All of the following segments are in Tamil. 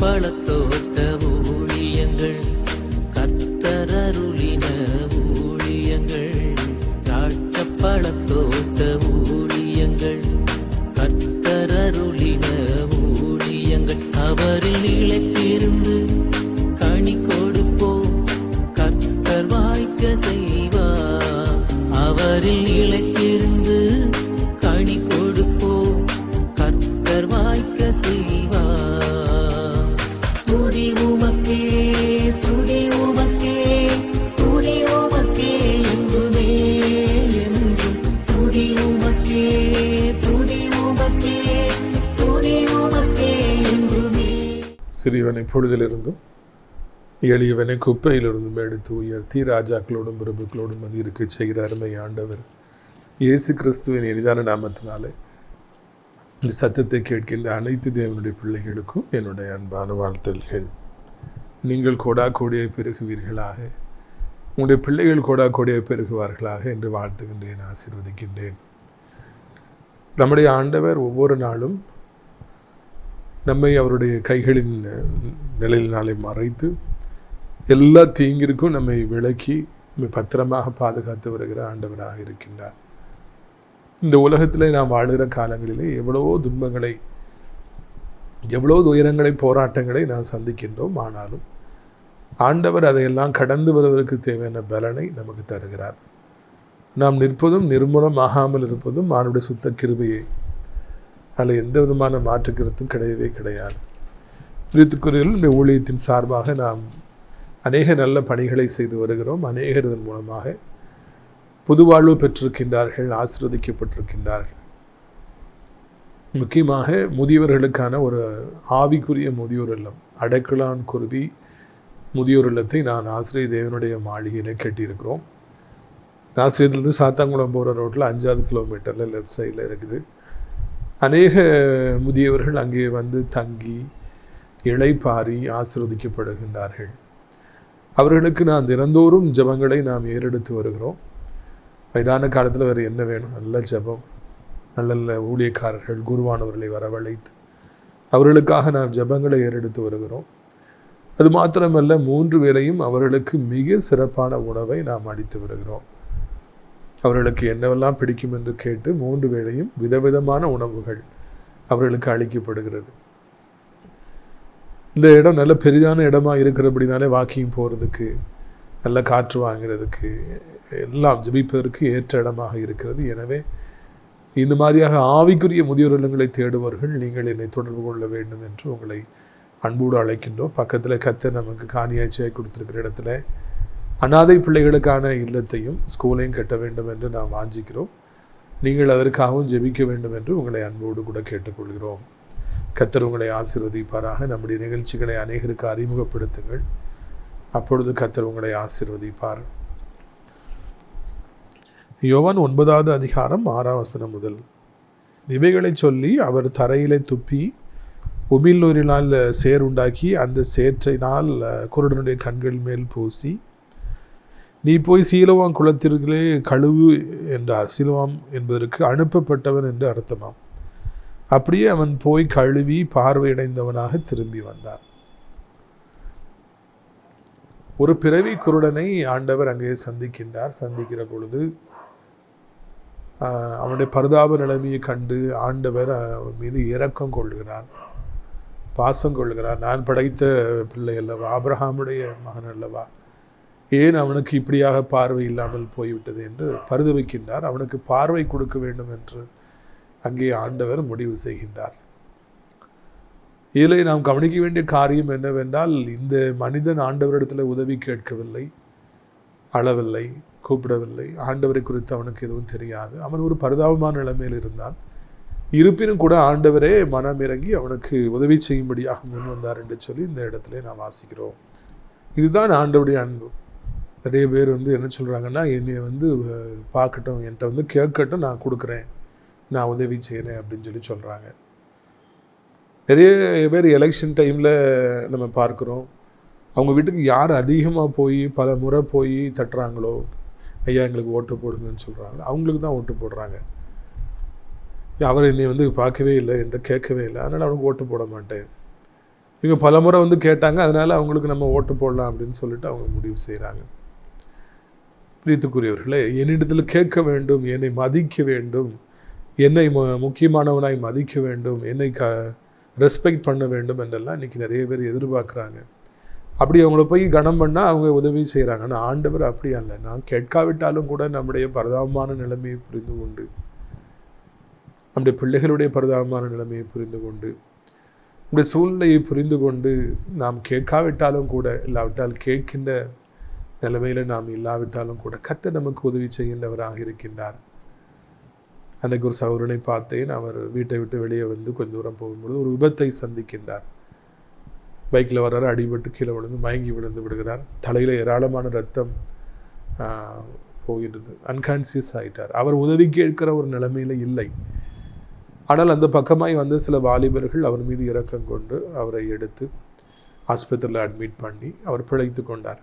பழத்தோட்ட சிறியவனை பொழுதிலிருந்தும் எளியவனை குப்பையிலிருந்தும் எடுத்து உயர்த்தி ராஜாக்களோடும் பிரபுக்களோடும் வந்து இருக்க செய்கிற அருமை ஆண்டவர் இயேசு கிறிஸ்துவின் எளிதான நாமத்தினாலே இந்த சத்தத்தை கேட்கின்ற அனைத்து தேவனுடைய பிள்ளைகளுக்கும் என்னுடைய அன்பான வாழ்த்தல்கள் நீங்கள் கோடா கோடியை பெருகுவீர்களாக உங்களுடைய பிள்ளைகள் கோடா கோடியை பெருகுவார்களாக என்று வாழ்த்துகின்றேன் ஆசீர்வதிக்கின்றேன். நம்முடைய ஆண்டவர் ஒவ்வொரு நாளும் நம்மை அவருடைய கைகளின் நிலையினாலே மறைத்து எல்லா தீங்கிற்கும் நம்மை விலக்கி நம்மை பத்திரமாக பாதுகாத்து வருகிற ஆண்டவராக இருக்கின்றார். இந்த உலகத்தில் நாம் வாழுகிற காலங்களிலே எவ்வளவோ துன்பங்களை எவ்வளோ துயரங்களை போராட்டங்களை நாம் சந்திக்கின்றோம். ஆனாலும் ஆண்டவர் அதையெல்லாம் கடந்து வருவதற்கு தேவையான பலனை நமக்கு தருகிறார். நாம் நிற்பதும் நிர்மூலமாகாமல் இருப்பதும் ஆணுடைய சுத்த கிருபையை அதில் எந்த விதமான மாற்று கருத்தும் கிடையவே கிடையாது. பிரித்துக்குறையில் இந்த ஊழியத்தின் சார்பாக நாம் அநேக நல்ல பணிகளை செய்து வருகிறோம். அநேகர் இதன் மூலமாக புதுவாழ்வு பெற்றிருக்கின்றார்கள் ஆசிர்வதிக்கப்பட்டிருக்கின்றார்கள். முக்கியமாக முதியவர்களுக்கான ஒரு ஆவிக்குரிய முதியோர் இல்லம் அடைக்கலான் குருவி முதியோர் இல்லத்தை நான் ஆசிரிய தேவனுடைய மாளிகையில் கட்டியிருக்கிறோம். ஆசிரியத்திலிருந்து சாத்தாங்குளம் போகிற ரோட்டில் அஞ்சாவது கிலோமீட்டரில் லெஃப்ட் சைடில் இருக்குது. அநேக முதியவர்கள் அங்கே வந்து தங்கி இளைப்பாரி ஆசிர்வதிக்கப்படுகின்றார்கள். அவர்களுக்கு நான் தினந்தோறும் ஜெபங்களை நாம் ஏறெடுத்து வருகிறோம். வயதான காலத்தில் வேறு என்ன வேணும்? நல்ல ஜெபம் நல்ல நல்ல ஊழியக்காரர்கள் குருவானவர்களை வரவழைத்து அவர்களுக்காக நாம் ஜெபங்களை ஏறெடுத்து வருகிறோம். அது மாத்திரமல்ல மூன்று வேளையும் அவர்களுக்கு மிக சிறப்பான உணவை நாம் அளித்து வருகிறோம். அவர்களுக்கு என்னவெல்லாம் பிடிக்கும் என்று கேட்டு மூன்று வேளையும் விதவிதமான உணவுகள் அவர்களுக்கு அளிக்கப்படுகிறது. இந்த இடம் நல்ல பெரிதான இடமா இருக்கிறபடினாலே வாக்கிங் போகிறதுக்கு நல்ல காற்று வாங்கிறதுக்கு எல்லாம் ஜபிப்பதற்கு ஏற்ற இடமாக இருக்கிறது. எனவே இந்த மாதிரியாக ஆவிக்குரிய முதியோர் இல்லங்களை தேடுவர்கள் நீங்கள் என்னை தொடர்பு கொள்ள வேண்டும் என்று உங்களை அன்போடு அழைக்கின்றோம். பக்கத்தில் கத்தை நமக்கு காணியாச்சியாக கொடுத்துருக்கிற இடத்துல அனாதை பிள்ளைகளுக்கான இல்லத்தையும் ஸ்கூலையும் கட்ட வேண்டும் என்று நாம் வாஞ்சிக்கிறோம். நீங்கள் அதற்காகவும் ஜெபிக்க வேண்டும் என்று உங்களை அன்போடு கூட கேட்டுக்கொள்கிறோம். கத்தர் உங்களை ஆசிர்வதிப்பாராக. நம்முடைய நிகழ்ச்சிகளை அநேகருக்கு அறிமுகப்படுத்துங்கள். அப்பொழுது கத்தர் உங்களை ஆசிர்வதிப்பார். யோவான் ஒன்பதாவது அதிகாரம் ஆறாம் வசனம் முதல். இவைகளை சொல்லி அவர் தரையிலே துப்பி உமிழ்நூறினால் சேர் உண்டாக்கி அந்த சேற்றினால் குருடனுடைய கண்கள் மேல் பூசி நீ போய் சீலவாம் குளத்திற்குள்ளே கழுவு என்றார். சீலவாம் என்பதற்கு அனுப்பப்பட்டவன் என்று அர்த்தமாம். அப்படியே அவன் போய் கழுவி பார்வையடைந்தவனாக திரும்பி வந்தான். ஒரு பிறவி குருடனை ஆண்டவர் அங்கே சந்திக்கின்றார். சந்திக்கிற பொழுது அவனுடைய பரிதாப நிலைமையை கண்டு ஆண்டவர் அவன் மீது இரக்கம் கொள்கிறார் பாசம் கொள்கிறார் நான் படைத்த பிள்ளை அல்லவா? ஆப்ரஹாமுடைய மகன் அல்லவா? ஏன் அவனுக்கு இப்படியாக பார்வை இல்லாமல் போய்விட்டது என்று பரிதவிக்கின்றார். அவனுக்கு பார்வை கொடுக்க வேண்டும் என்று அங்கே ஆண்டவர் முடிவு செய்கின்றார். இதில் நாம் கவனிக்க வேண்டிய காரியம் என்னவென்றால் இந்த மனிதன் ஆண்டவரிடத்தில் உதவி கேட்கவில்லை அளவில்லை கூப்பிடவில்லை. ஆண்டவரை குறித்து அவனுக்கு எதுவும் தெரியாது. அவன் ஒரு பரிதாபமான நிலைமையில் இருந்தான். இருப்பினும் கூட ஆண்டவரே மனம் இறங்கி அவனுக்கு உதவி செய்யும்படியாக முன் வந்தார் என்று சொல்லி இந்த இடத்துல நாம் வாசிக்கிறோம். இதுதான் ஆண்டவருடைய அன்பு. நிறைய பேர் வந்து என்ன சொல்கிறாங்கன்னா என்னை வந்து பார்க்கட்டும். என்கிட்ட வந்து கேட்கட்டும். நான் கொடுக்குறேன். நான் உதவி செய்கிறேன் அப்படின்னு சொல்லி சொல்கிறாங்க நிறைய பேர் எலெக்ஷன் டைமில் நம்ம பார்க்குறோம். அவங்க வீட்டுக்கு யார் அதிகமாக போய் பல முறை போய் தட்டுறாங்களோ ஐயா எங்களுக்கு ஓட்டு போடுங்கன்னு சொல்கிறாங்க அவங்களுக்கு தான் ஓட்டு போடுறாங்க. அவர் என்னை வந்து பார்க்கவே இல்லை. என்கிட்ட கேட்கவே இல்லை. அதனால் அவனுக்கு ஓட்டு போட மாட்டேன். இவங்க பல முறை வந்து கேட்டாங்க. அதனால் அவங்களுக்கு நம்ம ஓட்டு போடலாம் அப்படின்னு சொல்லிட்டு அவங்க முடிவு செய்கிறாங்க பிரீத்துக்குரியவர்களே என்னிடத்தில் கேட்க வேண்டும் என்னை மதிக்க வேண்டும் என்னை மு முக்கியமானவனாய் மதிக்க வேண்டும் என்னை க ரெஸ்பெக்ட் பண்ண வேண்டும் என்றெல்லாம் இன்றைக்கி நிறைய பேர் எதிர்பார்க்குறாங்க. அப்படி அவங்கள போய் கனம் பண்ணால் அவங்க உதவி செய்கிறாங்க ஆனால் ஆண்டவர் அப்படி அல்ல. நான் கேட்காவிட்டாலும் கூட நம்முடைய பரிதாபமான நிலைமையை புரிந்து கொண்டு நம்முடைய பிள்ளைகளுடைய பரிதாபமான நிலைமையை புரிந்து கொண்டு நம்முடைய சூழ்நிலையை புரிந்து கொண்டு நாம் கேட்காவிட்டாலும் கூட இல்லாவிட்டால் கேட்கின்ற நிலைமையில் நாம் இல்லாவிட்டாலும் கூட கத்த நமக்கு உதவி செய்கின்றவராக இருக்கின்றார். அன்றைக்கு ஒரு சௌரனை பார்த்தேன். அவர் வீட்டை விட்டு வெளியே வந்து கொஞ்ச தூரம் போகும்பொழுது ஒரு விபத்தை சந்திக்கின்றார். பைக்கில் வர்றாரு அடிபட்டு கீழே விழுந்து மயங்கி விழுந்து விடுகிறார். தலையில் ஏராளமான ரத்தம் போகின்றது. அன்கான்சியஸ் ஆகிட்டார் அவர் உதவி கேட்கிற ஒரு நிலைமையில் இல்லை. ஆனால் அந்த பக்கமாய் வந்து சில வாலிபர்கள் அவர் மீது இறக்கம் கொண்டு அவரை எடுத்து ஆஸ்பத்திரியில் அட்மிட் பண்ணி அவர் பிழைத்து கொண்டார்.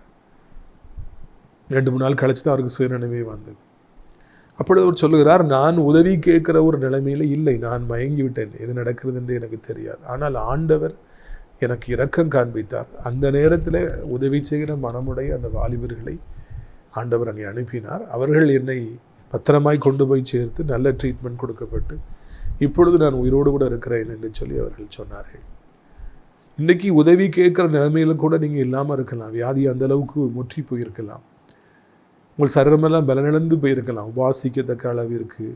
ரெண்டு மூணு நாள் கழிச்சு தான் அவருக்கு சுயநினைவே வந்தது. அப்பொழுது அவர் சொல்லுகிறார் நான் உதவி கேட்குற ஒரு நிலைமையில் இல்லை. நான் மயங்கி விட்டேன் எது நடக்கிறது என்று எனக்கு தெரியாது. ஆனால் ஆண்டவர் எனக்கு இரக்கம் காண்பித்தார். அந்த நேரத்தில் உதவி செய்கிற மனமுடைய அந்த வாலிபர்களை ஆண்டவர் அங்கே அனுப்பினார். அவர்கள் என்னை பத்திரமாய் கொண்டு போய் சேர்த்து நல்ல ட்ரீட்மெண்ட் கொடுக்கப்பட்டு இப்பொழுது நான் உயிரோடு கூட இருக்கிறேன் என்று சொல்லி அவர்கள் சொன்னார்கள். இன்றைக்கி உதவி கேட்குற நிலைமையில கூட நீங்கள் இல்லாமல் இருக்கலாம். வியாதி அந்த அளவுக்கு முற்றி போயிருக்கலாம். உங்கள் சரீரமெல்லாம் பலனிழந்து போயிருக்கலாம். உபாசிக்கத்தக்க அளவிற்கு.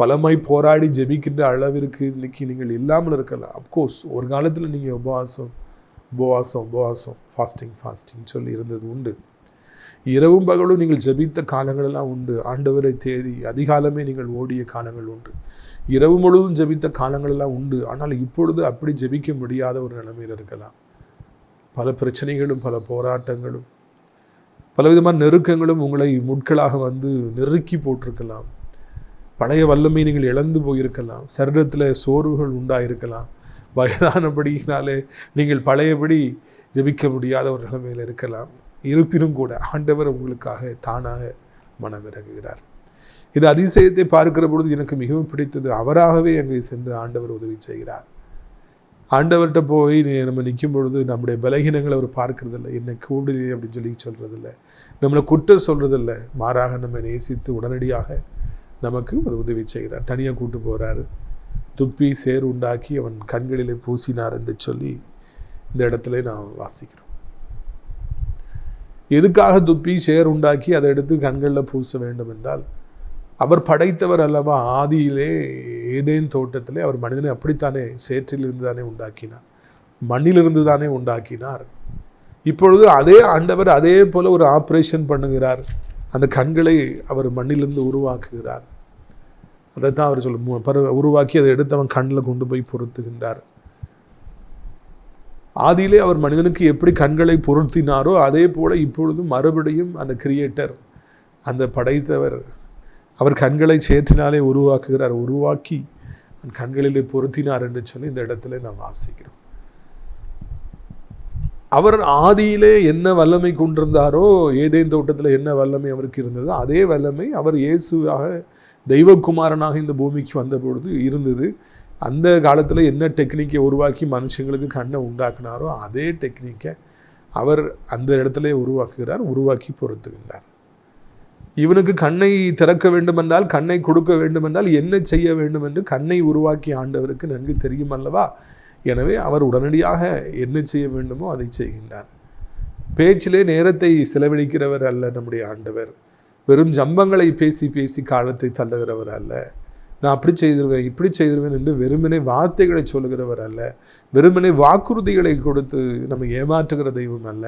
பலமாய் போராடி ஜெபிக்கின்ற அளவிற்கு இன்னைக்கு நீங்கள் இல்லாமல் இருக்கலாம். அப்கோர்ஸ் ஒரு காலத்தில் நீங்கள் உபவாசம் உபவாசம் உபவாசம் ஃபாஸ்டிங் ஃபாஸ்டிங் சொல்லி இருந்தது உண்டு. இரவும் பகலும் நீங்கள் ஜெபித்த காலங்களெல்லாம் உண்டு. ஆண்டவரை தேடி அதிகாலமே நீங்கள் ஓடிய காலங்கள் உண்டு. இரவு முழுவதும் ஜெபித்த காலங்களெல்லாம் உண்டு. ஆனால் இப்பொழுது அப்படி ஜெபிக்க முடியாத ஒரு நிலைமையில் இருக்கலாம். பல பிரச்சனைகளும் பல போராட்டங்களும் பலவிதமான நெருக்கங்களும் உங்களை முட்களாக வந்து நெருக்கி போட்டிருக்கலாம். பழைய வல்லமை நீங்கள் இழந்து போயிருக்கலாம். சரீரத்தில் சோர்வுகள் உண்டாயிருக்கலாம். வயதானபடியினாலே நீங்கள் பழையபடி ஜெபிக்க முடியாத ஒரு நிலைமையில் இருக்கலாம். இருப்பினும் கூட ஆண்டவர் உங்களுக்காக தானாக மனம் இறங்குகிறார் இது அதிசயத்தை பார்க்கிற பொழுது எனக்கு மிகவும் பிடித்தது அவராகவே அங்கே சென்று ஆண்டவர் உதவி செய்கிறார். ஆண்டவர்கிட்ட போய் நம்ம நிற்கும் பொழுது நம்முடைய பலகீனங்களை அவர் பார்க்கறதில்ல. என்னை கூடுதே அப்படின்னு சொல்லி சொல்கிறதில்ல நம்மளை குற்றம் சொல்கிறதில்ல மாறாக நம்ம நேசித்து உடனடியாக நமக்கு ஒரு உதவி செய்கிறார். தனியாக கூட்டு போகிறாரு துப்பி சேர் உண்டாக்கி அவன் கண்களிலே பூசினார் என்று சொல்லி இந்த இடத்துல நாம் வாசிக்கிறோம். எதுக்காக துப்பி சேர் உண்டாக்கி அதை எடுத்து கண்களில் பூச வேண்டும் என்றால் அவர் படைத்தவர் அல்லவா? ஆதியிலே ஏதேன் தோட்டத்திலே அவர் மனிதனை அப்படித்தானே சேற்றிலிருந்து தானே உண்டாக்கினார். மண்ணிலிருந்து தானே உண்டாக்கினார். இப்பொழுது அதே ஆண்டவர் அதே போல் ஒரு ஆப்ரேஷன் பண்ணுகிறார். அந்த கண்களை அவர் மண்ணிலிருந்து உருவாக்குகிறார். அதைத்தான் அவர் சொல்லும் பரு உருவாக்கி அதை எடுத்து அவன் கண்ணில் கொண்டு போய் பொருத்துகின்றார். ஆதியிலே அவர் மனிதனுக்கு எப்படி கண்களை பொருத்தினாரோ அதே போல் இப்பொழுதும் மறுபடியும் அந்த கிரியேட்டர் அந்த படைத்தவர் அவர் கண்களை சேற்றினாலே உருவாக்குகிறார் உருவாக்கி கண்களிலே பொருத்தினார் என்று சொல்லி இந்த இடத்துல நாம் வாசிக்கிறோம். அவர் ஆதியிலே என்ன வல்லமை கொண்டிருந்தாரோ ஏதேன் தோட்டத்தில் என்ன வல்லமை அவருக்கு இருந்ததோ அதே வல்லமை அவர் இயேசுவாக தெய்வகுமாரனாக இந்த பூமிக்கு வந்த பொழுது இருந்தது. அந்த காலத்தில் என்ன டெக்னிக்கை உருவாக்கி மனுஷங்களுக்கு கண்ணை உண்டாக்குனாரோ அதே டெக்னிக்கை அவர் அந்த இடத்துல உருவாக்குகிறார் உருவாக்கி பொருத்துகின்றார். இவனுக்கு கண்ணை திறக்க வேண்டுமென்றால் கண்ணை கொடுக்க வேண்டுமென்றால் என்ன செய்ய வேண்டும் என்று கண்ணை உருவாக்கி ஆண்டவருக்கு நன்கு தெரியும் அல்லவா எனவே அவர் உடனடியாக என்ன செய்ய வேண்டுமோ அதை செய்கின்றார். பேச்சிலே நேரத்தை செலவழிக்கிறவர் அல்ல நம்முடைய ஆண்டவர். வெறும் ஜம்பங்களை பேசி பேசி காலத்தை தள்ளுகிறவர் அல்ல. நான் அப்படி செய்திருவேன் இப்படி செய்திருவேன் என்று வெறுமனே வார்த்தைகளை சொல்லுகிறவர் அல்ல. வெறுமனே வாக்குறுதிகளை கொடுத்து நம்ம ஏமாற்றுகிற தெய்வம் அல்ல.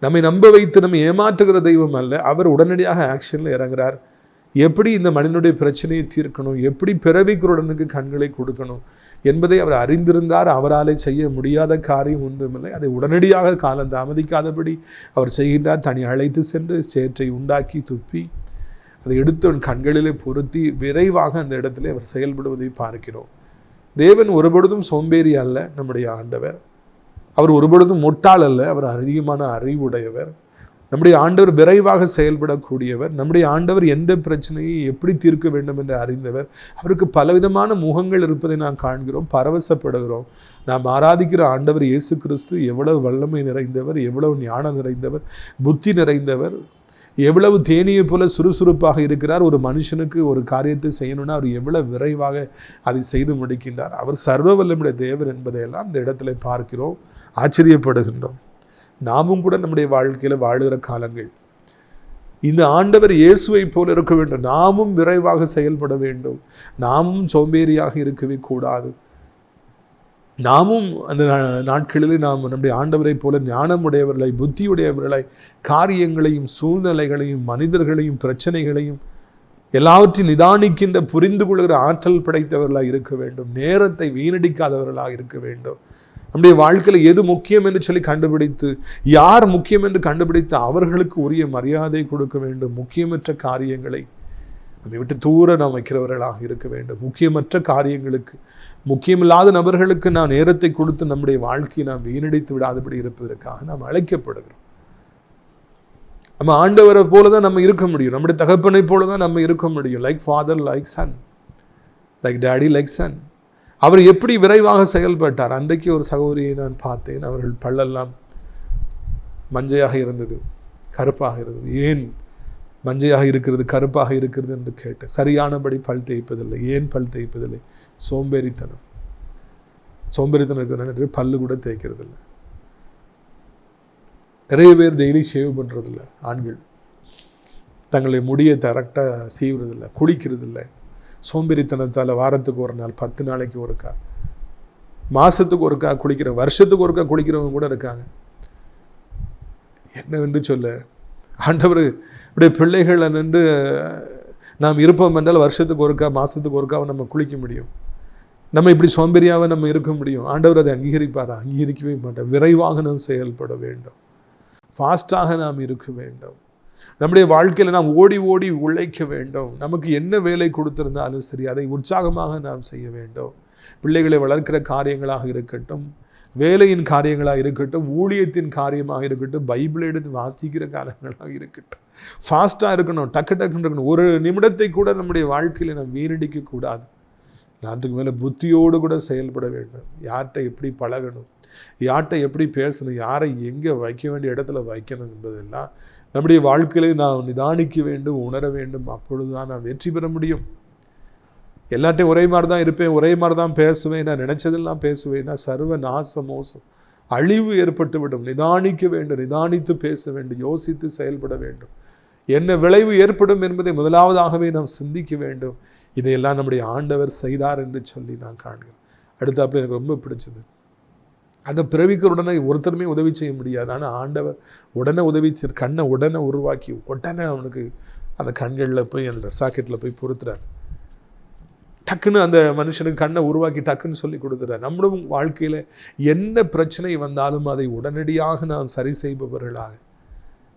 நம்மை நம்ப வைத்து நம்ம ஏமாற்றுகிற தெய்வம் அல்ல. அவர் உடனடியாக ஆக்ஷனில் இறங்குறார். எப்படி இந்த மனிதனுடைய பிரச்சனையை தீர்க்கணும்? எப்படி பிறவிக்குருடனுக்கு கண்களை கொடுக்கணும்? என்பதை அவர் அறிந்திருந்தார். அவராலே செய்ய முடியாத காரியம் ஒன்றுமில்லை. அதை உடனடியாக காலம் தாமதிக்காதபடி அவர் செய்கின்றார். தனி அழைத்து சென்று சேற்றை உண்டாக்கி துப்பி அதை எடுத்து அவன் கண்களிலே பொருத்தி விரைவாக அந்த இடத்திலே அவர் செயல்படுவதை பார்க்கிறோம். தேவன் ஒருபொழுதும் சோம்பேறி அல்ல நம்முடைய ஆண்டவர். அவர் ஒருபொழுதும் முட்டாள் அல்ல. அவர் அதிகமான அறிவுடையவர். நம்முடைய ஆண்டவர் விரைவாக செயல்படக்கூடியவர். நம்முடைய ஆண்டவர் எந்த பிரச்சனையை எப்படி தீர்க்க வேண்டும் என்று அறிந்தவர். அவருக்கு பலவிதமான முகங்கள் இருப்பதை நாம் காண்கிறோம் பரவசப்படுகிறோம். நாம் ஆராதிக்கிற ஆண்டவர் இயேசு கிறிஸ்து எவ்வளவு வல்லமை நிறைந்தவர் எவ்வளவு ஞானம் நிறைந்தவர் புத்தி நிறைந்தவர். எவ்வளவு தேனியை போல சுறுசுறுப்பாக இருக்கிறார். ஒரு மனுஷனுக்கு ஒரு காரியத்தை செய்யணும்னா அவர் எவ்வளவு விரைவாக அதை செய்து முடிக்கின்றார். அவர் சர்வ வல்லமுடைய தேவர் என்பதையெல்லாம் இந்த இடத்துல பார்க்கிறோம். ஆச்சரியப்படுகின்றோம். நாமும் கூட நம்முடைய வாழ்க்கையில் வாழுகிற காலங்கள். இந்த ஆண்டவர் இயேசுவை போல இருக்க வேண்டும். நாமும் விரைவாக செயல்பட வேண்டும். நாமும் சோம்பேறியாக இருக்கவே கூடாது. நாமும் அந்த நா- நாட்களிலே நாம் நம்முடைய ஆண்டவரைப் போல ஞானமுடையவர்களை புத்தியுடையவர்களை காரியங்களையும் சூழ்நிலைகளையும் மனிதர்களையும் பிரச்சனைகளையும் எல்லாவற்றையும் நிதானிக்கின்ற புரிந்து கொள்கிற ஆற்றல் படைத்தவர்களாக இருக்க வேண்டும். நேரத்தை வீணடிக்காதவர்களாக இருக்க வேண்டும். நம்முடைய வாழ்க்கையில் எது முக்கியம் என்று சொல்லி கண்டுபிடித்து யார் முக்கியம் என்று கண்டுபிடித்து அவர்களுக்கு உரிய மரியாதை கொடுக்க வேண்டும் முக்கியமற்ற காரியங்களை. நம்மை விட்டு தூர நாம் வைக்கிறவர்களாக இருக்க வேண்டும். முக்கியமற்ற காரியங்களுக்கு முக்கியமில்லாத நபர்களுக்கு நாம் நேரத்தை கொடுத்து நம்முடைய வாழ்க்கையை நாம் வீணடித்து விடாதபடி இருப்பதற்காக நாம் அழைக்கப்படுகிறோம். நம்ம ஆண்டவரை போல தான் நம்ம இருக்க முடியும். நம்முடைய தகப்பனை போல தான் நம்ம இருக்க முடியும். Like father like son like daddy like son அவர் எப்படி விரைவாக செயல்பட்டார்? அன்றைக்கு ஒரு சகோதரியை நான் பார்த்தேன். அவர்கள் பல்லெல்லாம் மஞ்சையாக இருந்தது கருப்பாக இருந்தது. ஏன் மஞ்சையாக இருக்கிறது கருப்பாக இருக்கிறது என்று கேட்டேன். சரியானபடி பல் தேய்ப்பதில்லை. ஏன் பல் தேய்ப்பதில்லை? சோம்பேறித்தனம். சோம்பேறித்தனம் இருக்கிற பல்லு கூட தேய்க்கிறது இல்லை நிறைய பேர் டெய்லி ஷேவ் பண்ணுறதில்ல ஆண்கள். தங்களை முடியை கரெக்டாக செய்வதில்லை குளிக்கிறதில்லை. சோம்பேறித்தனத்தால் வாரத்துக்கு ஒரு நாள் பத்து நாளைக்கு ஒருக்கா? மாதத்துக்கு ஒருக்கா குளிக்கிற வருஷத்துக்கு ஒருக்கா குளிக்கிறவங்க கூட இருக்காங்க. என்னவென்று சொல்ல? ஆண்டவர் இப்படி பிள்ளைகளை நின்று நாம் இருப்போம் என்றால் வருஷத்துக்கு ஒருக்கா மாதத்துக்கு ஒருக்காவை நம்ம குளிக்க முடியும். நம்ம இப்படி சோம்பேறியாக நம்ம இருக்க முடியும். ஆண்டவர் அதை அங்கீகரிப்பாரா? அங்கீகரிக்கவே மாட்டேன் விரைவாக நாம் செயல்பட வேண்டும். ஃபாஸ்ட்டாக நாம் இருக்க வேண்டும். நம்முடைய வாழ்க்கையில் நாம் ஓடி ஓடி உழைக்க வேண்டும். நமக்கு என்ன வேலை கொடுத்திருந்தாலும் சரி அதை உற்சாகமாக நாம் செய்ய வேண்டும். பிள்ளைகளை வளர்க்கிற காரியங்களாக இருக்கட்டும் வேலையின் காரியங்களாக இருக்கட்டும் ஊழியத்தின் காரியமாக இருக்கட்டும் பைபிள் எடுத்து வாசிக்கிற காரியங்களாக இருக்கட்டும். ஃபாஸ்ட்டாக இருக்கணும் டக்கு டக்குன்னு இருக்கணும். ஒரு நிமிடத்தை கூட நம்முடைய வாழ்க்கையில் நாம் வீணடிக்க கூடாது. நாட்டுக்கு மேலே புத்தியோடு கூட செயல்பட வேண்டும். யார்கிட்ட எப்படி பழகணும் யார்கிட்ட எப்படி பேசணும் யாரை எங்கே வைக்க வேண்டிய இடத்துல வைக்கணும் என்பதெல்லாம் நம்முடைய வாழ்க்கையிலே நாம் நிதானிக்க வேண்டும் உணர வேண்டும். அப்பொழுது தான் நான் வெற்றி பெற முடியும். எல்லாட்டையும் ஒரே மாதிரி தான் இருப்பேன் ஒரே மாதிரி தான் பேசுவேன் நான் நினச்சதெல்லாம் பேசுவேன். நான் சர்வ நாச மோசம் அழிவு ஏற்பட்டுவிடும் நிதானிக்க வேண்டும் நிதானித்து பேச வேண்டும் யோசித்து செயல்பட வேண்டும். என்ன விளைவு ஏற்படும் என்பதை முதலாவதாகவே நாம் சிந்திக்க வேண்டும். இதையெல்லாம் நம்முடைய ஆண்டவர் செய்தார் என்று சொல்லி நான் காண்கிறேன். அடுத்தாப்புல எனக்கு ரொம்ப பிடிச்சது. அந்த பிறவிக்கு உடனே ஒருத்தருமே உதவி செய்ய முடியாது. ஆனால் ஆண்டவர் உடனே உதவி செய் கண்ணை உடனே உருவாக்கி உடனே அவனுக்கு அந்த கண்களில் போய் அந்த சாக்கெட்டில் போய் பொறுத்துறாரு டக்குன்னு அந்த மனுஷனுக்கு கண்ணை உருவாக்கி டக்குன்னு சொல்லி கொடுத்துறார். நம்மளும் வாழ்க்கையில் என்ன பிரச்சனை வந்தாலும் அதை உடனடியாக நாம் சரி செய்பவர்களாக.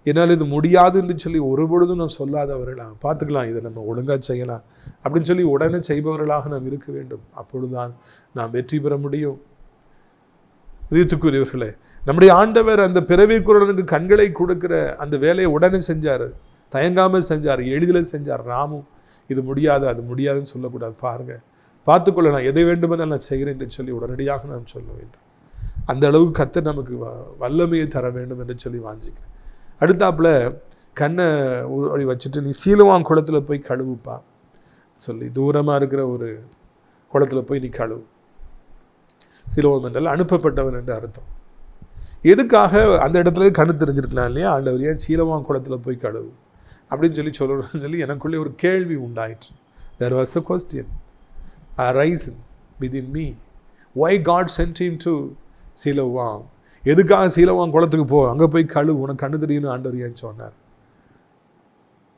என்னால் இது முடியாதுன்னு சொல்லி ஒரு பொழுதும் நான் சொல்லாதவர்களாக. பார்த்துக்கலாம் இதை நம்ம ஒழுங்காக செய்யலாம் அப்படின்னு சொல்லி உடனே செய்பவர்களாக நாம் இருக்க வேண்டும். அப்பொழுதுதான் நாம் வெற்றி பெற முடியும். ரீத்துக்குரியவர்களே நம்முடைய ஆண்டவர் அந்த பிறவிக்குறனுக்கு கண்களை கொடுக்கிற அந்த வேலையை உடனே செஞ்சார். தயங்காமல் செஞ்சார் எளிதில் செஞ்சார். ராமும் இது முடியாது அது முடியாதுன்னு சொல்லக்கூடாது. பாருங்கள் பார்த்துக்கொள்ள நான் எதை வேண்டுமென நான் செய்கிறேன் என்று சொல்லி உடனடியாக நாம் சொல்ல வேண்டும். அந்த அளவுக்கு கத்தை நமக்கு வ- வல்லமையை தர வேண்டும் என்று சொல்லி வாஞ்சிக்கிறேன். அடுத்தாப்புல கண்ணை அப்படி வச்சுட்டு நீ சீலவான் குளத்துல போய் கழுவுப்பா. சொல்லி தூரமாக இருக்கிற ஒரு குளத்துல போய் நீ கழுவு. சிலோகம் என்றால் அனுப்பப்பட்டவன் என்று அர்த்தம். எதுக்காக அந்த இடத்துல கண்ணு தெரிஞ்சிருக்கலாம் இல்லையா? ஆண்டவர் ஏன் சீலவான் குளத்தில் போய் கழுவு அப்படின்னு சொல்லி சொல்லணும்னு சொல்லி எனக்குள்ளே ஒரு கேள்வி உண்டாயிற்று. There was a question rise within me why God sent to Siloam எதுக்காக சீலவான் குளத்துக்கு போ அங்கே போய் கழுவு உனக்கு கண்ணு தெரியும்னு ஆண்டவர் ஏன் சொன்னார்?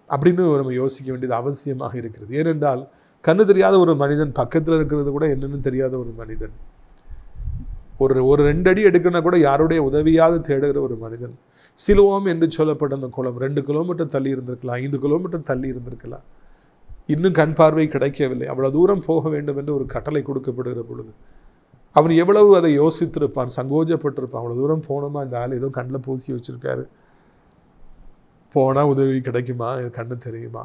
அப்படின்னு நம்ம யோசிக்க வேண்டியது அவசியமாக இருக்கிறது. ஏனென்றால் கண்ணு தெரியாத ஒரு மனிதன் பக்கத்தில் இருக்கிறது கூட என்னென்னு தெரியாத ஒரு மனிதன். ஒரு ஒரு ரெண்டு அடி எடுக்கணும்னா கூட யாருடைய உதவியாவது தேடுகிற ஒரு மனிதன். சிலுவோம் என்று சொல்லப்பட்ட அந்த குளம் ரெண்டு கிலோமீட்டர் தள்ளி இருந்திருக்கலாம் ஐந்து கிலோமீட்டர் தள்ளி இருந்திருக்கலாம். இன்னும் கண் பார்வை கிடைக்கவில்லை. அவ்வளோ தூரம் போக வேண்டும் என்று ஒரு கட்டளை கொடுக்கப்படுகிற பொழுது அவன் எவ்வளவு அதை யோசித்திருப்பான் சங்கோஜப்பட்டிருப்பான். அவ்வளோ தூரம் போனோமா? இந்த ஆள் ஏதோ கண்ணில் பூசி வச்சுருக்காரு. போனால் உதவி கிடைக்குமா? இது கண்ணு தெரியுமா?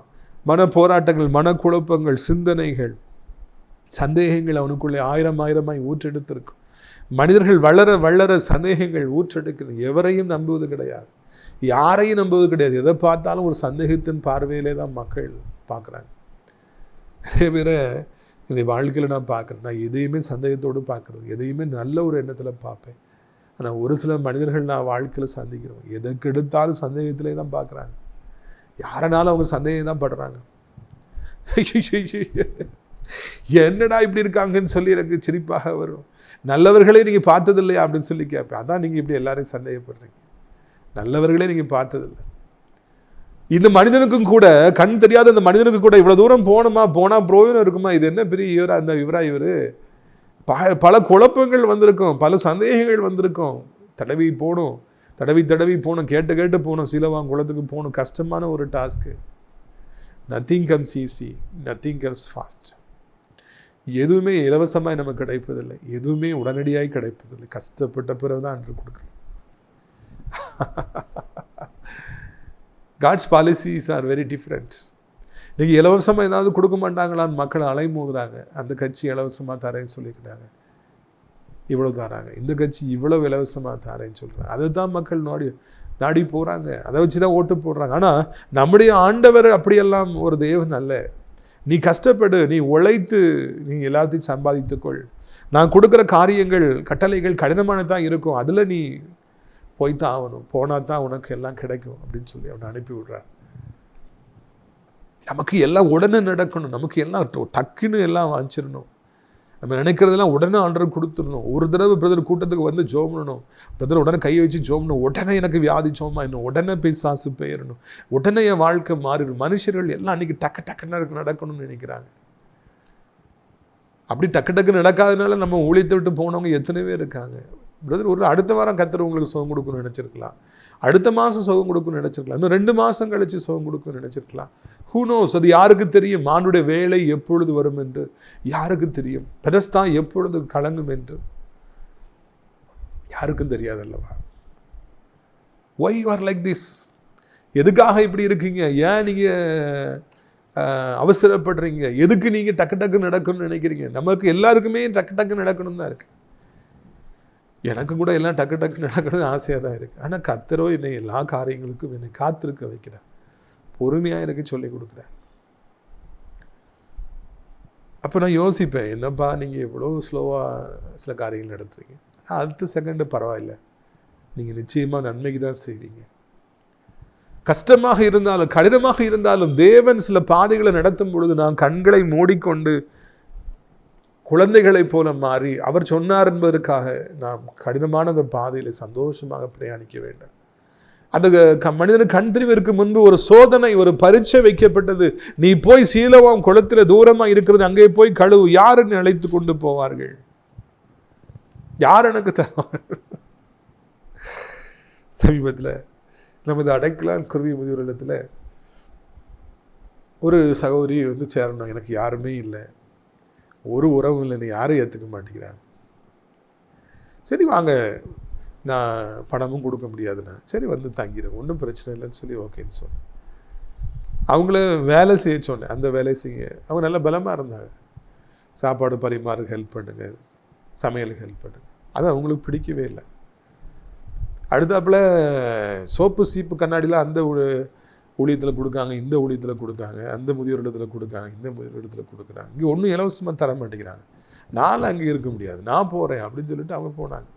மன போராட்டங்கள் மனக்குழப்பங்கள் சிந்தனைகள் சந்தேகங்கள் அவனுக்குள்ளே ஆயிரம் ஆயிரமாய் ஊற்றெடுத்திருக்கும். மனிதர்கள் வளர வளர சந்தேகங்கள் ஊற்றெடுக்கிறது. எவரையும் நம்புவது கிடையாது. யாரையும் நம்புவது கிடையாது. எதை பார்த்தாலும் ஒரு சந்தேகத்தின் பார்வையிலே தான் மக்கள் பார்க்குறாங்க. நிறைய பேரை இந்த வாழ்க்கையில் நான் பார்க்குறேன். நான் எதையுமே சந்தேகத்தோடு பார்க்குறது எதையுமே நல்ல ஒரு எண்ணத்தில் பார்ப்பேன். ஆனால் ஒரு சில மனிதர்கள் நான் வாழ்க்கையில் சந்திக்கிறோம். எதுக்கு எடுத்தாலும் சந்தேகத்திலே தான் பார்க்குறாங்க. யாரனாலும் அவங்க சந்தேகம் தான் படுறாங்க. என்னடா இப்படி இருக்காங்கன்னு சொல்லி எனக்கு சிரிப்பாக வரும். நல்லவர்களே நீங்கள் பார்த்ததில்லையா அப்படின்னு சொல்லி கேட்பேன். அதான் நீங்கள் இப்படி எல்லாரையும் சந்தேகப்படுறீங்க. நல்லவர்களே நீங்கள் பார்த்ததில்லை. இந்த மனிதனுக்கும் கூட கண் தெரியாத இந்த மனிதனுக்கு கூட இவ்வளோ தூரம் போகணுமா? போனால் புரோஜனம் இருக்குமா? இது என்ன பெரிய இவராக இந்த இவரா இவர்? ப பல குழப்பங்கள் வந்திருக்கும். பல சந்தேகங்கள் வந்திருக்கும். தடவி போகணும் தடவி தடவி போகணும் கேட்டு கேட்டு போகணும் சிலவாங்க குளத்துக்கு போகணும் கஷ்டமான ஒரு task nothing comes easy nothing comes fast எதுவுமே இலவசமாக நமக்கு கிடைப்பதில்லை. எதுவுமே உடனடியாக கிடைப்பதில்லை. கஷ்டப்பட்ட பிறகு தான் அன்று கொடுக்குறது. God's policies are very different நீங்கள் இலவசமாக ஏதாவது கொடுக்க மாட்டாங்களான்னு மக்கள் அலைமோதுறாங்க. அந்த கட்சி இலவசமாக தரேன்னு சொல்லிக்கிறாங்க இவ்வளோ தராங்க. இந்த கட்சி இவ்வளோ இலவசமாக தரேன்னு சொல்கிறாங்க அதை தான் மக்கள் நாடி நாடி போகிறாங்க அதை வச்சு தான் ஓட்டு போடுறாங்க. ஆனால் நம்முடைய ஆண்டவர் அப்படியெல்லாம் ஒரு தெய்வம் அல்ல. நீ கஷ்டப்படு நீ உழைத்து நீ எல்லாத்தையும் சம்பாதித்துக்கொள். நான் கொடுக்குற காரியங்கள் கட்டளைகள் கடினமானதான் இருக்கும். அதில் நீ போய்த்தான் ஆகணும். போனால் தான் உனக்கு எல்லாம் கிடைக்கும் அப்படின்னு சொல்லி அவனை அனுப்பி விடுறார். நமக்கு எல்லாம் உடனே நடக்கணும். நமக்கு எல்லாம் டக்குன்னு எல்லாம் வாங்கிச்சிடணும் நம்ம நினைக்கிறதெல்லாம் உடனே ஆண்டர் கொடுத்துடணும். ஒரு தடவை பிரதர் கூட்டத்துக்கு வந்து ஜோம் பிரதர் உடனே கை வச்சு ஜோம் உடனே எனக்கு வியாதி ஜோமா இன்னும் உடனே போய் சாசு பெயரணும். உடனே என் வாழ்க்கை மாறிடும். மனுஷர்கள் எல்லாம் அன்றைக்கி டக்கு டக்குன்னு நடக்கணும்னு நினைக்கிறாங்க. அப்படி டக்கு டக்கு நடக்காதனால நம்ம ஊழியத்தை விட்டு போனவங்க எத்தனை பேர் இருக்காங்க? பிரதர் ஒரு அடுத்த வாரம் கத்துற உங்களுக்கு சுகம் கொடுக்கணும்னு நினச்சிருக்கலாம். அடுத்த மாதம் சுகம் கொடுக்கணும்னு நினச்சிருக்கலாம். இன்னும் ரெண்டு மாதம் கழித்து சுகம் கொடுக்கணும்னு நினச்சிருக்கலாம். ஹூனோஸ் அது யாருக்கு தெரியும்? மானுடைய வேலை எப்பொழுது வரும் என்று. யாருக்கு தெரியும்? பெதஸ்தா எப்பொழுது கலங்கும் என்று. யாருக்கும் தெரியாதல்லவா? Why you are like this எதுக்காக இப்படி இருக்கீங்க? ஏன் நீங்கள் அவசரப்படுறீங்க? எதுக்கு நீங்கள் டக்கு டக்கு நடக்கணும்னு நினைக்கிறீங்க? நமக்கு எல்லாருக்குமே டக்கு டக்கு நடக்கணும் தான் இருக்குது எனக்கு கூட எல்லாம் டக்கு டக்கு நடக்கணும்னு ஆசையாக தான் இருக்குது ஆனால் கத்தரோ என்னை எல்லா காரியங்களுக்கும் என்னை காத்திருக்க வைக்கிறார். பொறுமையாக எனக்கு சொல்லி கொடுக்குறேன். அப்போ நான் யோசிப்பேன் என்னப்பா நீங்கள் எவ்வளோ ஸ்லோவாக சில காரியங்கள் நடத்துறீங்க? அடுத்த செகண்டு பரவாயில்ல. நீங்கள் நிச்சயமாக நன்மைக்கு தான் செய்வீங்க கஷ்டமாக இருந்தாலும் கடினமாக இருந்தாலும் தேவன் சில பாதைகளை நடத்தும் பொழுது நான் கண்களை மூடிக்கொண்டு குழந்தைகளைப் போல மாறி அவர் சொன்னார் என்பதற்காக நாம் கடினமான அந்த பாதையில் சந்தோஷமாக பிரயாணிக்க வேண்டும். அந்த க- மனிதனுக்கு கண் தெரிவதற்கு முன்பு ஒரு சோதனை ஒரு பரீட்சை வைக்கப்பட்டது. நீ போய் சீலவாம் குளத்தில் தூரமாக இருக்கிறது அங்கே போய் கழுவு. யார் அழைத்து கொண்டு போவார்கள்? யார் எனக்கு தருவார்கள்? சமீபத்தில் நமது அடைக்கலான் குருவி முதியோர் இல்லத்தில் ஒரு சகோதரி வந்து சேரணும். எனக்கு யாருமே இல்லை. ஒரு உறவும் இல்லை. யாரும் ஏற்றுக்க மாட்டேங்கிறாங்க. சரி வாங்க. நான் பணமும் கொடுக்க முடியாதுண்ணா. சரி வந்து தங்கிறேன் ஒன்றும் பிரச்சனை இல்லைன்னு சொல்லி ஓகேன்னு சொன்னேன். அவங்கள வேலை செய்ய சொன்னேன். அந்த வேலையை செய்ய. அவங்க நல்ல பலமாக இருந்தாங்க. சாப்பாடு பரிமாறு ஹெல்ப் பண்ணுங்க. சமையலுக்கு ஹெல்ப் பண்ணுங்க. அது அவங்களுக்கு பிடிக்கவே இல்லை. அடுத்தாப்புல சோப்பு சீப்பு கண்ணாடியில் அந்த ஊழியத்தில் கொடுக்காங்க இந்த ஊழியத்தில் கொடுக்காங்க அந்த முதியோர் இடத்துல கொடுக்காங்க இந்த முதியோர் இடத்துல கொடுக்குறாங்க. இங்கே ஒன்றும் இலவசமாக தர மாட்டேங்கிறாங்க. நான் அங்கே இருக்க முடியாது. நான் போகிறேன் அப்படின்னு சொல்லிட்டு அவங்க போனாங்க.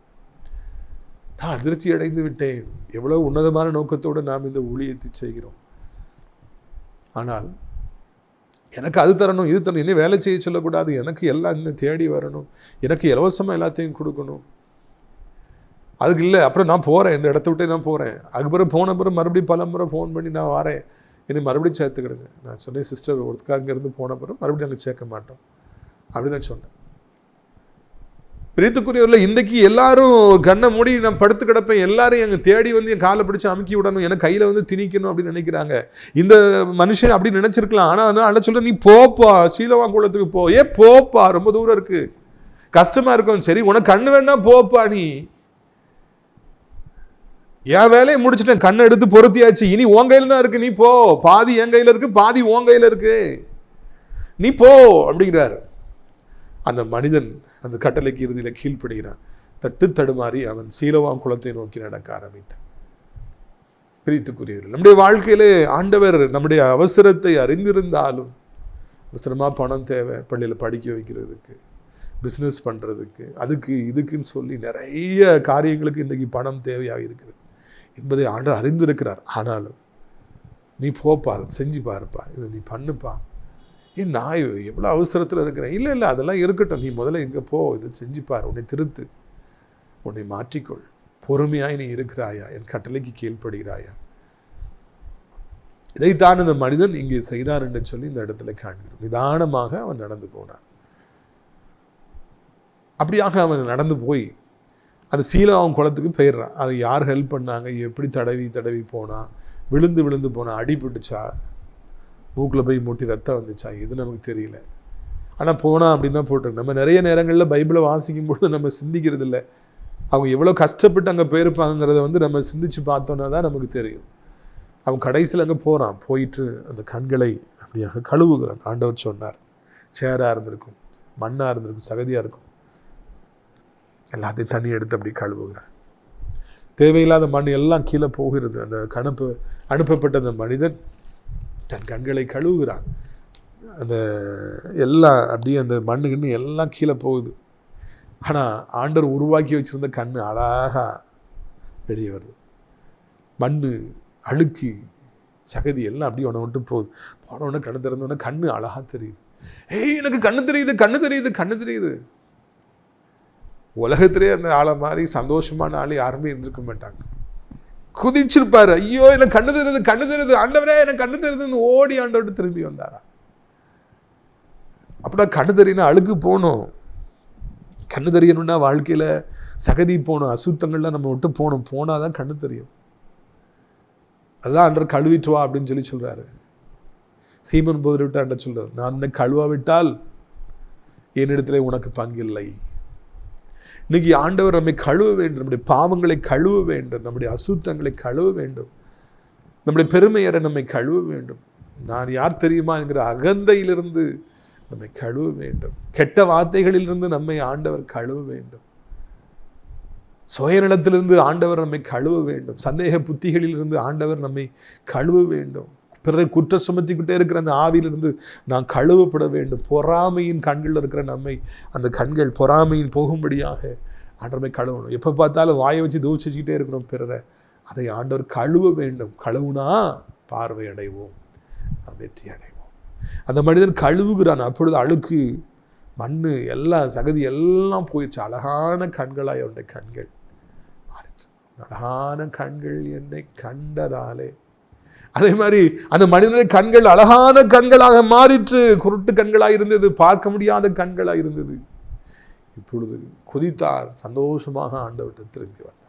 நான் அதிர்ச்சி அடைந்து விட்டேன். எவ்வளோ உன்னதமான நோக்கத்தோடு நாம் இந்த ஊழியத்தை செய்கிறோம். ஆனால் எனக்கு அது தரணும் இது தரணும் இன்னும் வேலை செய்ய சொல்லக்கூடாது எனக்கு எல்லாம் இன்னும் தேடி வரணும் எனக்கு இலவசமாக எல்லாத்தையும் கொடுக்கணும். அதுக்கு இல்லை அப்புறம் நான் போகிறேன் இந்த இடத்த விட்டே நான் போகிறேன் அதுக்கு போன பிறகு மறுபடியும் பல முறை ஃபோன் பண்ணி நான் வரேன். என்னை மறுபடியும் சேர்த்துக்கிடுங்க. நான் சொன்னேன் சிஸ்டர் ஒருத்தருக்கு அங்கேருந்து போன பிறகு மறுபடியும் அங்கே சேர்க்க மாட்டோம். அப்படின்னு நான் சொன்னேன். பிரித்துக்குரியவரில் இன்றைக்கி எல்லாரும் கண்ணை மூடி நான் படுத்து கிடப்பேன். எல்லாரும் எங்கள் தேடி வந்து என் காலை பிடிச்சி அமுக்கி விடணும். எனக்கு கையில் வந்து திணிக்கணும் அப்படின்னு நினைக்கிறாங்க. இந்த மனுஷன் அப்படி நினச்சிருக்கலாம். ஆனால் அதனால் அண்ணா சொல்கிறேன் நீ போப்பா சீலவா குளத்துக்கு போ. ஏ போப்பா ரொம்ப தூரம் இருக்குது கஷ்டமாக இருக்கும். சரி உனக்கு கண்ணு வேணா போப்பா நீ. என் வேலையை முடிச்சிட்டேன். கண்ணை எடுத்து பொருத்தியாச்சு. இனி உன் கையில் தான் இருக்குது நீ போ. பாதி என் கையில் இருக்குது பாதி உன் கையில் இருக்குது நீ போ அப்படிங்கிறாரு. அந்த மனிதன் அந்த கட்டளைக்கு இறுதியில் கீழ்ப்படுகிறான். தட்டு தடுமாறி அவன் சீலவாம் குளத்தை நோக்கி நடக்க ஆரம்பித்தான். பிரித்துக்குரியவர்கள் நம்முடைய வாழ்க்கையிலே ஆண்டவர் நம்முடைய அவசரத்தை அறிந்திருந்தாலும் அவசரமாக பணம் தேவை பள்ளியில் படிக்க வைக்கிறதுக்கு பிஸ்னஸ் பண்ணுறதுக்கு அதுக்கு இதுக்குன்னு சொல்லி நிறைய காரியங்களுக்கு இன்றைக்கி பணம் தேவையாக இருக்கிறது. என்பதை ஆண்டு அறிந்திருக்கிறார். ஆனாலும் நீ போப்பா அதை செஞ்சு பாருப்பா இதை நீ பண்ணுப்பா ஏன் நான் எவ்வளோ அவசரத்தில் இருக்கிறேன். இல்லை இல்லை அதெல்லாம் இருக்கட்டும். நீ முதல்ல இங்கே போ இதை செஞ்சுப்பார் உன்னை திருத்து. உன்னை மாற்றிக்கொள். பொறுமையாய் நீ இருக்கிறாயா? என் கட்டளைக்கு கீழ்ப்படுகிறாயா? இதைத்தான் இந்த மனிதன் இங்கே செய்தார் என்று சொல்லி இந்த இடத்துல காண்கிறோம். நிதானமாக அவன் நடந்து போனான். அப்படியாக அவன் நடந்து போய் அந்த சீலாவும் குளத்துக்கு போயிடுறான். அது யார் ஹெல்ப் பண்ணாங்க? எப்படி தடவி தடவி போனான்? விழுந்து விழுந்து போனான். அடிபட்டுச்சா? மூக்கில் போய் மூட்டி ரத்தம் வந்துச்சா? இது நமக்கு தெரியல. ஆனால் போனால் அப்படின்னு தான் போட்டிருக்கு. நம்ம நிறைய நேரங்களில் பைபிளை வாசிக்கும் பொழுது நம்ம சிந்திக்கிறது இல்லை அவங்க எவ்வளோ கஷ்டப்பட்டு அங்கே போயிருப்பாங்கிறத வந்து நம்ம சிந்திச்சு பார்த்தோன்னா தான் நமக்கு தெரியும். அவன் கடைசியில் அங்கே போகிறான் போயிட்டு அந்த கண்களை அப்படியாக கழுவுகிறான். ஆண்டவர் சொன்னார். சேராக இருந்திருக்கும். மண்ணாக இருந்திருக்கும். சகதியாக இருக்கும். எல்லாத்தையும் தண்ணி எடுத்து அப்படி கழுவுகிறான். தேவையில்லாத மண் எல்லாம் கீழே போகிறது. அந்த கணப்பு அனுப்பப்பட்ட அந்த மனிதன். தன் கண்களை கழுவுகிறான். அந்த எல்லாம் அப்படியே அந்த மண்ணு கிண்ணு எல்லாம் கீழே போகுது. ஆனால் ஆண்டவர் உருவாக்கி வச்சிருந்த கண் அழகாக வெளியே வருது. மண் அழுக்கு சகதி எல்லாம் அப்படியே உன விட்டு போகுது. போனவுடனே உடனே கண்ணு திறந்தோடனே கண்ணு அழகாக தெரியுது. ஏய் எனக்கு கண்ணு தெரியுது கண்ணு தெரியுது கண்ணு தெரியுது. உலகத்திலே அந்த ஆளை மாதிரி சந்தோஷமான ஆள் யாருமே இருந்திருக்க மாட்டாங்க. குதிச்சிருப்பார். ஐயோ எனக்கு கண்ணு தருது கண்ணு தருது ஆண்டவரே எனக்கு கண்ணு தருதுன்னு ஓடி ஆண்டவர்கிட்ட திரும்பி வந்தாரா? அப்படின்னா கண்ணு தெரியினா அழுக்கு போகணும். கண்ணு தெரியணும்னா வாழ்க்கையில் சகதி போகணும் அசுத்தங்கள்லாம் நம்ம விட்டு போகணும். போனால் தான் கண்ணு தெரியும். அதுதான் அன்றர் கழுவிட்டு வா அப்படின்னு சொல்லி சொல்கிறாரு சீமன் போதை விட்டு அண்ட சொல்கிறார் நான் உன்னை கழுவா விட்டால் என்னிடத்துல உனக்கு பங்கில்லை இன்னைக்கு ஆண்டவர் நம்மை கழுவ வேண்டும் நம்முடைய பாவங்களை கழுவ வேண்டும் நம்முடைய அசுத்தங்களை கழுவ வேண்டும். நம்முடைய பெருமையரை நம்மை கழுவ வேண்டும். நான் யார் தெரியுமா என்கிற அகந்தையிலிருந்து நம்மை கழுவ வேண்டும். கெட்ட வார்த்தைகளிலிருந்து நம்மை ஆண்டவர் கழுவ வேண்டும். சுயநலத்திலிருந்து ஆண்டவர் நம்மை கழுவ வேண்டும். சந்தேக புத்திகளிலிருந்து ஆண்டவர் நம்மை கழுவ வேண்டும். பிறரை குற்றம் சுமத்திக்கிட்டே இருக்கிற அந்த ஆவியிலிருந்து நான் கழுவப்பட வேண்டும். பொறாமையின் கண்களில் இருக்கிற நம்மை அந்த கண்கள் பொறாமையின் போகும்படியாக ஆண்டவரை கழுவணும். எப்போ பார்த்தாலும் வாயை வச்சு தூச்சிக்கிட்டே இருக்கிறோம் பிறரை. அதை ஆண்டவர் கழுவ வேண்டும். கழுவுனா பார்வை அடைவோம். வெற்றி அடைவோம். அந்த மனிதன் கழுவுகிறான். அப்பொழுது அழுக்கு மண் எல்லாம் சகதி எல்லாம் போயிடுச்சு. அழகான கண்களாய் அவனுடைய கண்கள் மாறிச்சு. அழகான கண்கள் என்னை கண்டதாலே அதே மாதிரி அந்த மனிதனுடைய கண்கள் அழகான கண்களாக மாறிற்று. குருட்டு கண்களாக இருந்தது பார்க்க முடியாத கண்களாக இருந்தது. இப்பொழுது குதித்தார். சந்தோஷமாக ஆண்டவர்கிட்ட திரும்பி வந்தார்.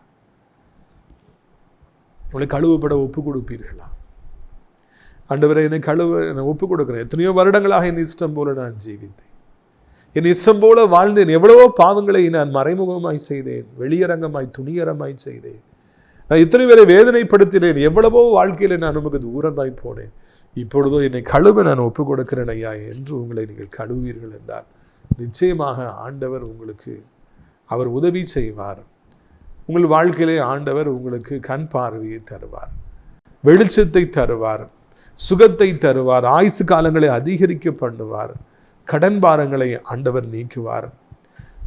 உங்களை கழுவுப்பட ஒப்பு கொடுப்பீர்களா? ஆண்டவரை என்னை கழுவ என்னை ஒப்பு கொடுக்குறேன். எத்தனையோ வருடங்களாக என் இஷ்டம் போல நான் ஜீவித்தேன். என் இஷ்டம் போல வாழ்ந்தேன். எவ்வளவோ பாவங்களை நான் மறைமுகமாய் செய்தேன். வெளியரங்கமாய் துணியரமாய் செய்தேன். நான் இத்தனை பேரை வேதனைப்படுத்தினேன். எவ்வளவோ வாழ்க்கையில் நான் நமக்கு தூரமாய் போனேன். இப்பொழுதோ என்னை கழுவ நான் ஒப்பு கொடுக்கிறேன் ஐயா என்று உங்களை நீங்கள் கழுவீர்கள் என்றால் நிச்சயமாக ஆண்டவர் உங்களுக்கு அவர் உதவி செய்வார். உங்கள் வாழ்க்கையிலே ஆண்டவர் உங்களுக்கு கண் பார்வையை தருவார். வெளிச்சத்தை தருவார். சுகத்தை தருவார். ஆயுசு காலங்களை அதிகரிக்க பண்ணுவார். கடன் பாரங்களை ஆண்டவர் நீக்குவார்.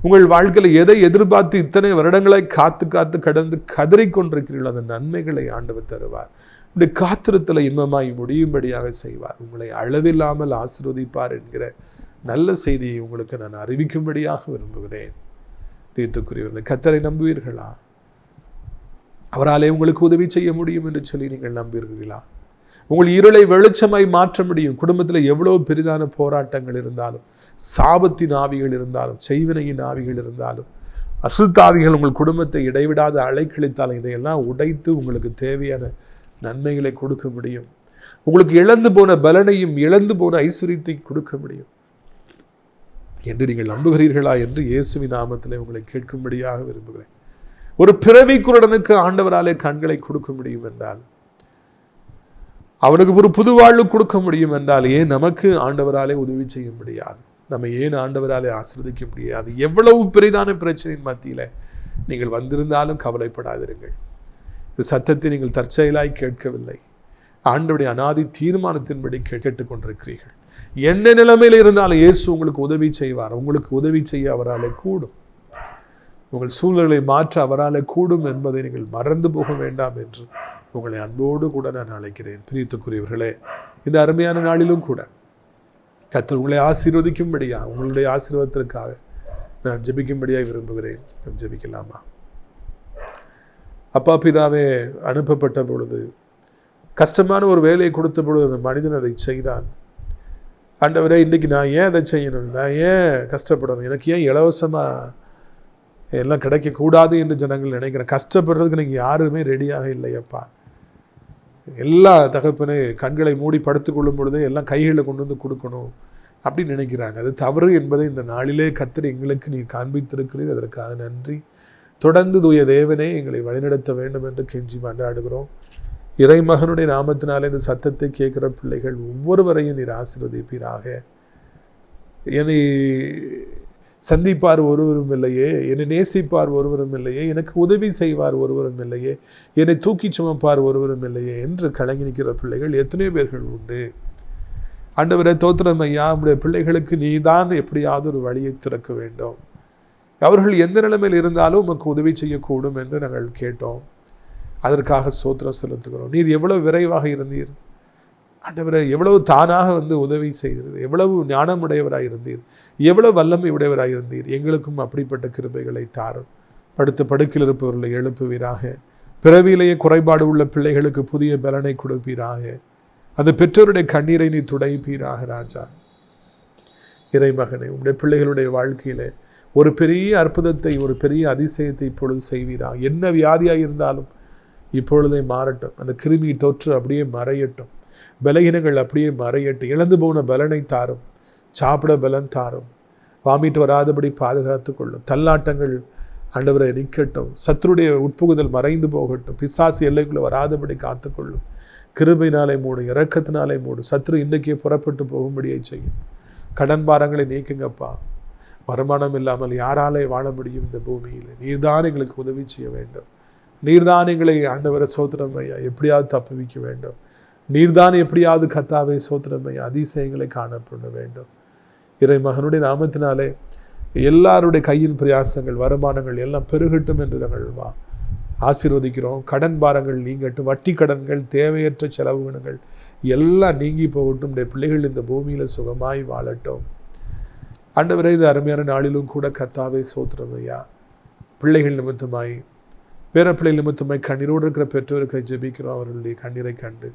உங்கள் வாழ்க்கையில் எதை எதிர்பார்த்து இத்தனை வருடங்களை காத்து காத்து கடந்து கதறிக்கொண்டிருக்கிறீர்கள் அந்த நன்மைகளை ஆண்டவர் தருவார். உங்களுடைய காத்திருத்தலை இன்பமாய் முடியும்படியாக செய்வார். உங்களை அளவில்லாமல் ஆசிர்வதிப்பார் என்கிற நல்ல செய்தியை உங்களுக்கு நான் அறிவிக்கும்படியாக விரும்புகிறேன். தீர்த்துக்குரியவர்கள் கத்தரை நம்புவீர்களா? அவராலே உங்களுக்கு உதவி செய்ய முடியும் என்று சொல்லி நீங்கள் நம்புவீர்களா? உங்கள் இருளை வெளிச்சமாய் மாற்ற முடியும். குடும்பத்தில் எவ்வளோ பெரிதான போராட்டங்கள் இருந்தாலும் சாபத்தின் ஆவிகள் இருந்தாலும் செய்வினையின் ஆவிகள் இருந்தாலும் அசுத்தாவிகள் உங்கள் குடும்பத்தை இடைவிடாத அலைக்கழித்தாலும் இதையெல்லாம் உடைத்து உங்களுக்கு தேவையான நன்மைகளை கொடுக்க முடியும். உங்களுக்கு இழந்து போன பலனையும் இழந்து போன ஐஸ்வர்யத்தை கொடுக்க முடியும். என்று நீங்கள் நம்புகிறீர்களா என்று இயேசுவி நாமத்தில் உங்களை கேட்கும்படியாக விரும்புகிறேன். ஒரு பிறவி குருடனுக்கு ஆண்டவராலே கண்களை கொடுக்க முடியும் என்றால் அவனுக்கு ஒரு புது வாழ்வு கொடுக்க முடியும் என்றால் ஏன் நமக்கு ஆண்டவராலே உதவி செய்ய முடியாது? நம்ம ஏன் ஆண்டவராலே ஆசிர்வதிக்க முடியாது எவ்வளவு பெரிதான பிரச்சனையின் மத்தியில நீங்கள் வந்திருந்தாலும் கவலைப்படாதிருங்கள். இந்த சத்தத்தை நீங்கள் தற்செயலாய் கேட்கவில்லை. ஆண்டவுடைய அனாதி தீர்மானத்தின்படி கே- கேட்டுக்கொண்டிருக்கிறீர்கள். என்ன நிலைமையில் இருந்தாலும் இயேசு உங்களுக்கு உதவி செய்வார். உங்களுக்கு உதவி செய்ய அவராலே கூடும். உங்கள் சூழ்நிலை மாற்ற அவராலே கூடும் என்பதை நீங்கள் மறந்து போக வேண்டாம் என்று உங்களை அன்போடு கூட நான் அழைக்கிறேன். பிரியத்துக்குரியவர்களே இந்த அருமையான நாளிலும் கூட கத்தர் உங்களை ஆசீர்வதிக்கும்படியா? உங்களுடைய ஆசீர்வாதத்திற்காக நான் ஜெபிக்கும்படியாக விரும்புகிறேன். நாம் ஜெபிக்கலாமா? அப்பா பிதாவே அனுப்பப்பட்ட பொழுது கஷ்டமான ஒரு வேலையை கொடுத்த பொழுது அந்த மனிதன் அதை செய்தான். ஆண்டவரே இன்றைக்கி நான் ஏன் அதை செய்யணும்? நான் ஏன் கஷ்டப்படணும்? எனக்கு ஏன் இலவசமாக எல்லாம் கிடைக்கக்கூடாது என்று ஜனங்கள் நினைக்கிறேன். கஷ்டப்படுறதுக்கு நீங்கள் யாருமே ரெடியாக இல்லையப்பா. எல்லா தகப்பனே கண்களை மூடி படுத்துக் கொள்ளும் பொழுதே எல்லாம் கைகளை கொண்டு வந்து கொடுக்கணும் அப்படின்னு நினைக்கிறாங்க. அது தவறு என்பதை இந்த நாளிலே கத்தர் எங்களுக்கு நீ காண்பித்திருக்கிறீர். அதற்காக நன்றி. தொடர்ந்து தூய தேவனே எங்களை வழிநடத்த வேண்டும் என்று கெஞ்சி மன்றாடுகிறோம். இறைமகனுடைய நாமத்தினாலே இந்த சத்தத்தை கேட்குற பிள்ளைகள் ஒவ்வொருவரையும் நீர் ஆசீர்வதிப்பீராக. என்னை சந்திப்பார் ஒருவரும் இல்லையே என்னை நேசிப்பார் ஒருவரும் இல்லையே எனக்கு உதவி செய்வார் ஒருவரும் இல்லையே என்னை தூக்கி சுமப்பார் ஒருவரும் இல்லையே என்று கலங்கி நிற்கிற பிள்ளைகள் எத்தனையோ பேர்கள் உண்டு. ஆண்டவரை தோத்திரம் ஐயா நம்முடைய பிள்ளைகளுக்கு நீதான் எப்படியாவது ஒரு வழியை திறக்க வேண்டும். அவர்கள் எந்த நிலைமையில் இருந்தாலும் உமக்கு உதவி செய்யக்கூடும் என்று நாங்கள் கேட்டோம். அதற்காக சோத்திரம் செலுத்துகிறோம். நீர் எவ்வளவு விரைவாக இருந்தீர்? ஆண்டவரை எவ்வளவு தானாக வந்து உதவி செய்தீர் எவ்வளவு ஞானமுடையவராக இருந்தீர் எவ்வளவு வல்லமை உடையவராக இருந்தீர். எங்களுக்கும் அப்படிப்பட்ட கிருபைகளை தாரும். படுத்த படுக்கில் இருப்பவர்களை எழுப்புவீராக. பிறவியிலேயே குறைபாடு உள்ள பிள்ளைகளுக்கு புதிய பலனை கொடுப்பீராக. அந்த பெற்றோருடைய கண்ணீரை நீ துடைப்பீராக ராஜா. இறைமகனே உடைய பிள்ளைகளுடைய வாழ்க்கையில் ஒரு பெரிய அற்புதத்தை ஒரு பெரிய அதிசயத்தை இப்பொழுது செய்வீராக. என்ன வியாதியாக இருந்தாலும் இப்பொழுதே மாறட்டும். அந்த கிருமி தொற்று அப்படியே மறையட்டும். பலகீனங்கள் அப்படியே மறையட்டு இழந்து போன பலனை தாரும் சாப்பிட பலன் தாரும் வாமிட்டு வராதபடி பாதுகாத்து கொள்ளும் தள்ளாட்டங்கள் ஆண்டவரை நிற்கட்டும் சத்துருடைய உட்புகுதல் மறைந்து போகட்டும் பிசாசு எல்லைக்குள்ளே வராதபடி காத்துக்கொள்ளும் கிருபையினாலே மூடும் இறக்கத்தினாலே மூடும் சத்ரு இன்றைக்கே புறப்பட்டு போகும்படியே செய்யும். கடன் பாரங்களை நீக்குங்கப்பா. வருமானம் இல்லாமல் யாராலே வாழ முடியும் இந்த பூமியில். நீர்தான் எங்களுக்கு உதவி செய்ய வேண்டும். நீர்தான் எங்களை ஆண்டவரை சோத்திரம் ஐயா எப்படியாவது தப்புவிக்க வேண்டும். நீர்தான் எப்படியாவது கத்தாவை சோத்திரமை அதிசயங்களை காணப்பட வேண்டும். இறை மகனுடைய நாமத்தினாலே எல்லாருடைய கையின் பிரயாசங்கள் வருமானங்கள் எல்லாம் பெருகட்டும் என்று நாங்கள் வா ஆசீர்வதிக்கிறோம். கடன் பாரங்கள் நீங்கட்டும் வட்டி கடன்கள் தேவையற்ற செலவுகணங்கள் எல்லாம் நீங்கி போகட்டும். பிள்ளைகள் இந்த பூமியில் சுகமாய் வாழட்டும். ஆண்டவரே இது அருமையான நாளிலும் கூட கத்தாவே சோத்திரமையா. பிள்ளைகள் நிமித்தமாய் பேரப்பிள்ளை நிமித்தமாய் கண்ணீரோடு இருக்கிற பெற்றோருக்கு ஜெபிக்கிறோம். அவர்களுடைய கண்ணீரை கண்டு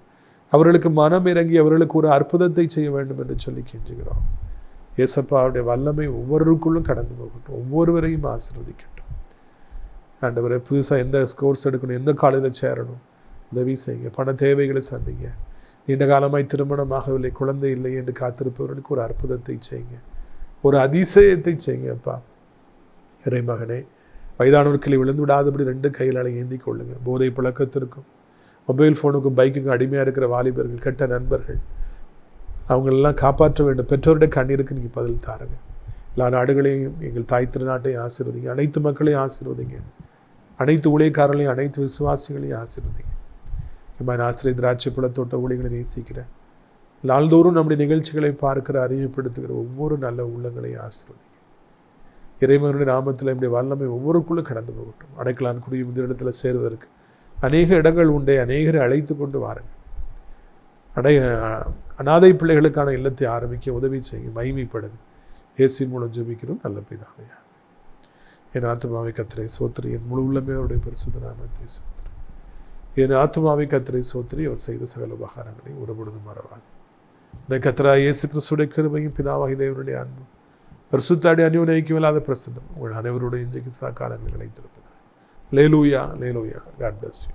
அவர்களுக்கு மனம் இறங்கி அவர்களுக்கு ஒரு அற்புதத்தை செய்ய வேண்டும் என்று சொல்லி கெஞ்சுகிறோம். இயேசப்பாவுடைய வல்லமை ஒவ்வொருக்குள்ளும் கடந்து போகட்டும். ஒவ்வொருவரையும் ஆசிர்வதிக்கட்டும். ஆண்டவரை புதுசாக எந்த கோர்ஸ் எடுக்கணும் எந்த காலேஜில் சேரணும் உதவி செய்யுங்க பண தேவைகளை சந்திங்க. நீண்ட காலமாய் திருமணமாகவில்லை குழந்தை இல்லை என்று காத்திருப்பவர்களுக்கு ஒரு அற்புதத்தை செய்யுங்க. ஒரு அதிசயத்தை செய்யுங்க அப்பா. இறைமகனே வயதானவர்களை விழுந்து விடாதபடி ரெண்டு கைகளால் ஏந்தி கொள்ளுங்க. போதை பழக்கத்திற்கும் மொபைல் ஃபோனுக்கும் பைக்குக்கும் அடிமையாக இருக்கிற வாலிபர்கள் கெட்ட நண்பர்கள் அவங்களெல்லாம் காப்பாற்ற வேண்டும். பெற்றோருடைய கண்ணீருக்கு நீங்கள் பதில் தாருங்க. எல்லா நாடுகளையும் எங்கள் தாய் திருநாட்டையும் ஆசீர்வதிங்க. அனைத்து மக்களையும் ஆசீர்வதிங்க. அனைத்து ஊழியக்காரர்களையும் அனைத்து விசுவாசிகளையும் ஆசீர்வதிங்க. இம்மாதிரி ஆசிரியர் திராட்சை பழத்தோட்ட ஊழியர்களை நேசிக்கிறேன் நாள்தோறும் நம்முடைய நிகழ்ச்சிகளை பார்க்கிற அறிமுகப்படுத்துகிற ஒவ்வொரு நல்ல உள்ளங்களையும் ஆசீர்வதிங்க. இறைவனுடைய நாமத்தில் என்னுடைய வல்லமை ஒவ்வொருக்குள்ளும் கடந்து போகட்டும். அடைக்கலான் குறியும் இந்த இடத்துல சேருவதற்கு அநேக இடங்கள் உண்டே அநேகரை அழைத்து கொண்டு வாருங்க அடை அனாதை பிள்ளைகளுக்கான இல்லத்தை ஆரம்பிக்க உதவி செய்யுங்க மகிமைப்படுங்க ஏசி மூலம் ஜெபிக்கிறோம் நல்ல பிதாவையா என் ஆத்மாவை கத்திரை சோத்திரி என் முழு உள்ளமே அவருடைய பரிசுத்த நாமத்தை சோத்திரி. என் ஆத்மாவை கத்திரை சோத்திரி அவர் செய்த சகல உபகாரங்களை ஒருபொழுது மறவாது. உன்னை கத்திரா இயேசு கிறிஸ்துடைய கருமையும் பிதாவாகி தேவனுடைய அன்பு பரிசுத்தாடி அந்யோன்யம் இல்லாத பிரசன்னம் உங்கள் அனைவருடைய இன்றைக்கு சா காலங்கள் நிலைத்திருப்பதா. லேலூயா லேலூயா காட் பிளஸ் யூ